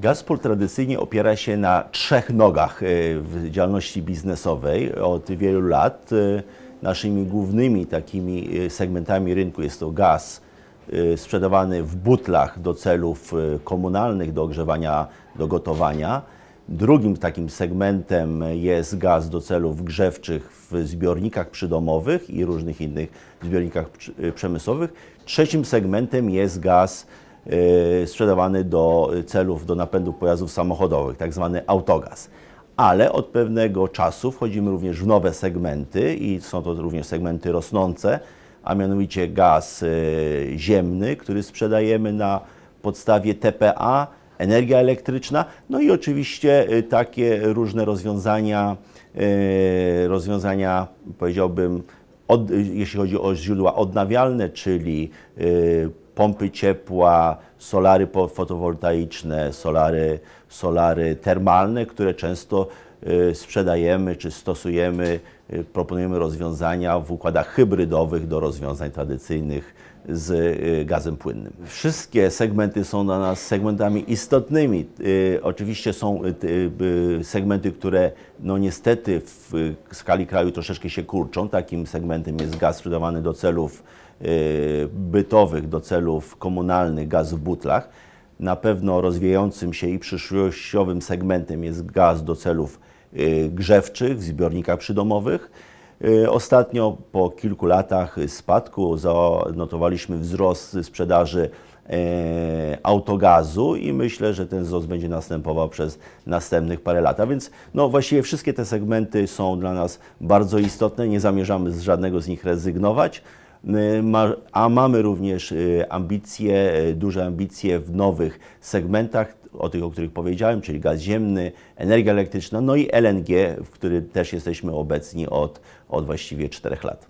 Gazport tradycyjnie opiera się na trzech nogach e, w działalności biznesowej od wielu lat. E, Naszymi głównymi takimi e, segmentami rynku jest to gaz sprzedawany w butlach do celów komunalnych, do ogrzewania, do gotowania. Drugim takim segmentem jest gaz do celów grzewczych w zbiornikach przydomowych i różnych innych zbiornikach przemysłowych. Trzecim segmentem jest gaz sprzedawany do celów do napędu pojazdów samochodowych, tak zwany autogaz. Ale od pewnego czasu wchodzimy również w nowe segmenty i są to również segmenty rosnące, a mianowicie gaz e, ziemny, który sprzedajemy na podstawie TPA, energia elektryczna, no i oczywiście e, takie różne rozwiązania, rozwiązania powiedziałbym, od, jeśli chodzi o źródła odnawialne, czyli y, pompy ciepła, solary fotowoltaiczne, solary, solary termalne, które często y, sprzedajemy czy stosujemy, proponujemy rozwiązania w układach hybrydowych do rozwiązań tradycyjnych z y, gazem płynnym. Wszystkie segmenty są dla nas segmentami istotnymi. Y, Oczywiście są y, ty- y, segmenty, które no niestety w y, skali kraju troszeczkę się kurczą. Takim segmentem jest gaz sprzedawany do celów y, bytowych, do celów komunalnych, gaz w butlach. Na pewno rozwijającym się i przyszłościowym segmentem jest gaz do celów y, grzewczych w zbiornikach przydomowych. Y, Ostatnio po kilku latach spadku zanotowaliśmy wzrost sprzedaży e, autogazu i myślę, że ten wzrost będzie następował przez następnych parę lat. A więc no, właściwie wszystkie te segmenty są dla nas bardzo istotne, nie zamierzamy z żadnego z nich rezygnować. A mamy również y, ambicje, y, duże ambicje w nowych segmentach, o tych, o których powiedziałem, czyli gaz ziemny, energia elektryczna, no i LNG, w którym też jesteśmy obecni od, od właściwie czterech lat.